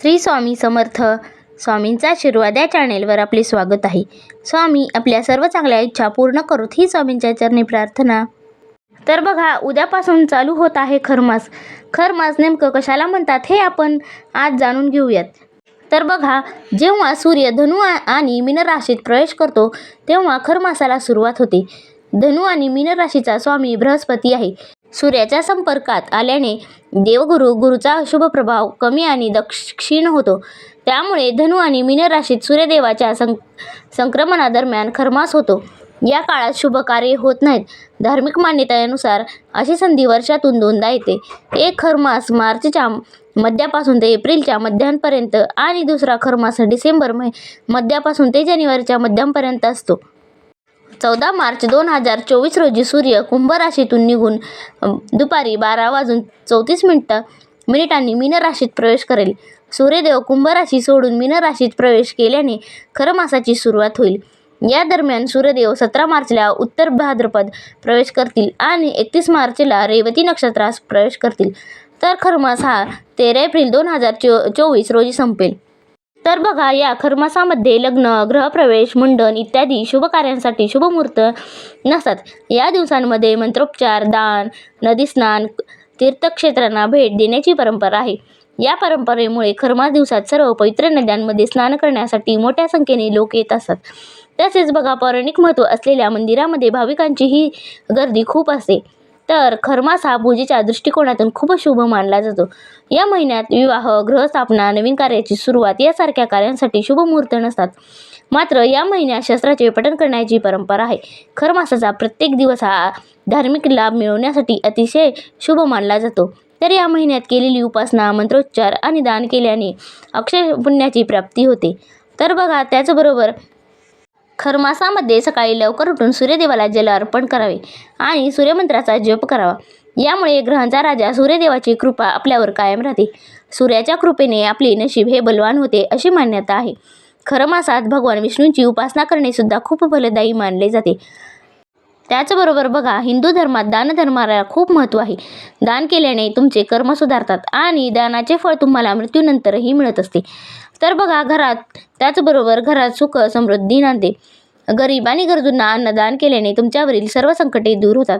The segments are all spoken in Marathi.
श्री स्वामी समर्थ स्वामींचा आशीर्वाद या चॅनेलवर आपले स्वागत आहे. स्वामी आपल्या सर्व चांगल्या इच्छा पूर्ण करूत ही स्वामींच्या चरणी प्रार्थना. तर बघा उद्यापासून चालू होत आहे खरमास. खरमास नेमकं कशाला म्हणतात हे आपण आज जाणून घेऊयात. तर बघा जेव्हा सूर्य धनु आणि मीन राशीत प्रवेश करतो तेव्हा खरमासाला सुरुवात होते. धनु आणि मीन राशीचा स्वामी बृहस्पती आहे. सूर्याच्या संपर्कात आल्याने देवगुरु गुरुचा शुभ प्रभाव कमी आणि दक्षिण होतो. त्यामुळे धनु आणि मीन राशीत सूर्यदेवाच्या सं संक्रमणादरम्यान खरमास होतो. या काळात शुभ कार्य होत नाहीत. धार्मिक मान्यतेनुसार अशी संधी वर्षातून दोनदा येते. एक खरमास मार्चच्या मध्यापासून ते एप्रिलच्या मध्यांपर्यंत आणि दुसरा खरमास डिसेंबर मध्यापासून ते जानेवारीच्या मध्यांपर्यंत असतो. चौदा मार्च दोन हजार चोवीस रोजी सूर्य कुंभ राशीतून निघून दुपारी बारा वाजून चौतीस मिनटं मिनिटांनी मीन राशीत प्रवेश करेल. सूर्यदेव कुंभ राशी सोडून मीन राशीत प्रवेश केल्याने खरमासाची सुरुवात होईल. या दरम्यान सूर्यदेव सतरा मार्चला उत्तर भाद्रपद प्रवेश करतील आणि एकतीस मार्चला रेवती नक्षत्रास प्रवेश करतील. तर खरमास हा तेरा एप्रिल दोन हजार चो चोवीस रोजी संपेल. तर बघा या खरमासामध्ये लग्न ग्रहप्रवेश मुंडन इत्यादी शुभ कार्यांसाठी शुभमुहूर्त नसतात. या दिवसांमध्ये मंत्रोपचार दान नदीस्नान तीर्थक्षेत्रांना भेट देण्याची परंपरा आहे. या परंपरेमुळे खरमास दिवसात सर्व पवित्र नद्यांमध्ये स्नान करण्यासाठी मोठ्या संख्येने लोक येत असतात. तसेच बघा पौराणिक महत्त्व असलेल्या मंदिरामध्ये भाविकांची ही गर्दी खूप असते. तर खरमास हा पूजेच्या दृष्टिकोनातून खूप शुभ मानला जातो. या महिन्यात विवाह ग्रहस्थापना नवीन कार्याची सुरुवात यासारख्या कार्यांसाठी शुभ मुहूर्त नसतात. मात्र या महिन्यात शस्त्राचे पठण करण्याची परंपरा आहे. खरमासाचा प्रत्येक दिवस हा धार्मिक लाभ मिळवण्यासाठी अतिशय शुभ मानला जातो. तर या महिन्यात केलेली उपासना मंत्रोच्चार आणि दान केल्याने अक्षय पुण्याची प्राप्ती होते. तर बघा त्याचबरोबर खरमासामध्ये सकाळी लवकर उठून सूर्यदेवाला जल अर्पण करावे आणि सूर्यमंत्राचा जप करावा. यामुळे ग्रहांचा राजा सूर्यदेवाची कृपा आपल्यावर कायम राहते. सूर्याच्या कृपेने आपले नशीब हे बलवान होते अशी मान्यता आहे. खरमासात भगवान विष्णूंची उपासना करणे सुद्धा खूप फलदायी मानले जाते. त्याचबरोबर बघा हिंदू धर्मात दानधर्माला खूप महत्त्व आहे. दान केल्याने तुमचे कर्म सुधारतात आणि दानाचे फळ तुम्हाला मृत्यूनंतरही मिळत असते. तर बघा घरात त्याचबरोबर घरात सुख समृद्धी नांदते. गरीब आणि गरजूंना अन्नदान केल्याने तुमच्यावरील सर्व संकटे दूर होतात.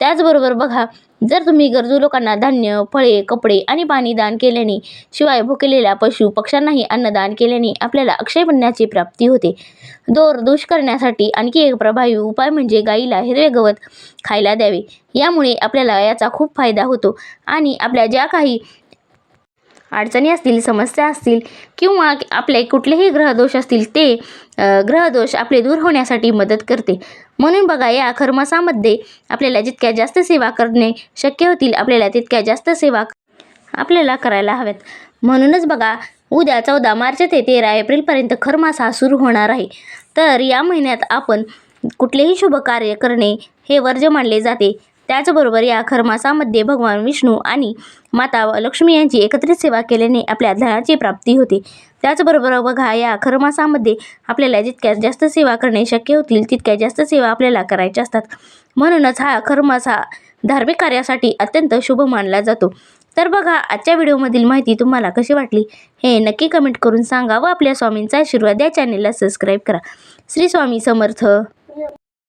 त्याचबरोबर बघा जर तुम्ही गरजू लोकांना धान्य फळे कपडे आणि पाणी दान केल्याने शिवाय भुकेलेल्या पशु पक्ष्यांनाही अन्नदान केल्याने आपल्याला अक्षय पुण्याची प्राप्ती होते. दोर दोष करण्यासाठी आणखी एक प्रभावी उपाय म्हणजे गाईला हिरवे गवत खायला द्यावे. यामुळे आपल्याला याचा खूप फायदा होतो आणि आपल्या ज्या काही अडचणी असतील समस्या असतील किंवा आपले कुठलेही ग्रहदोष असतील ते ग्रहदोष आपले दूर होण्यासाठी मदत करते. म्हणून बघा या खरमासामध्ये आपल्याला जितक्या जास्त सेवा करणे शक्य होतील आपल्याला तितक्या जास्त सेवा आपल्याला करायला हव्यात. म्हणूनच बघा उद्या चौदा मार्च ते तेरा एप्रिलपर्यंत खरमास हा सुरू होणार आहे. तर या महिन्यात आपण कुठलेही शुभ कार्य करणे हे वर्ज्य मानले जाते. त्याचबरोबर या खरमासामध्ये भगवान विष्णू आणि माता लक्ष्मी यांची एकत्रित सेवा केल्याने आपल्या धनाची प्राप्ती होते. त्याचबरोबर बघा या खरमासामध्ये आपल्याला जितक्या जास्त सेवा करणे शक्य होतील तितक्या जास्त सेवा आपल्याला करायच्या असतात. म्हणूनच हा खरमास हा धार्मिक कार्यासाठी अत्यंत शुभ मानला जातो. तर बघा आजच्या व्हिडिओमधील माहिती तुम्हाला कशी वाटली हे नक्की कमेंट करून सांगा व आपल्या स्वामींचा आशीर्वाद या चॅनेलला सबस्क्राईब करा. श्री स्वामी समर्थ.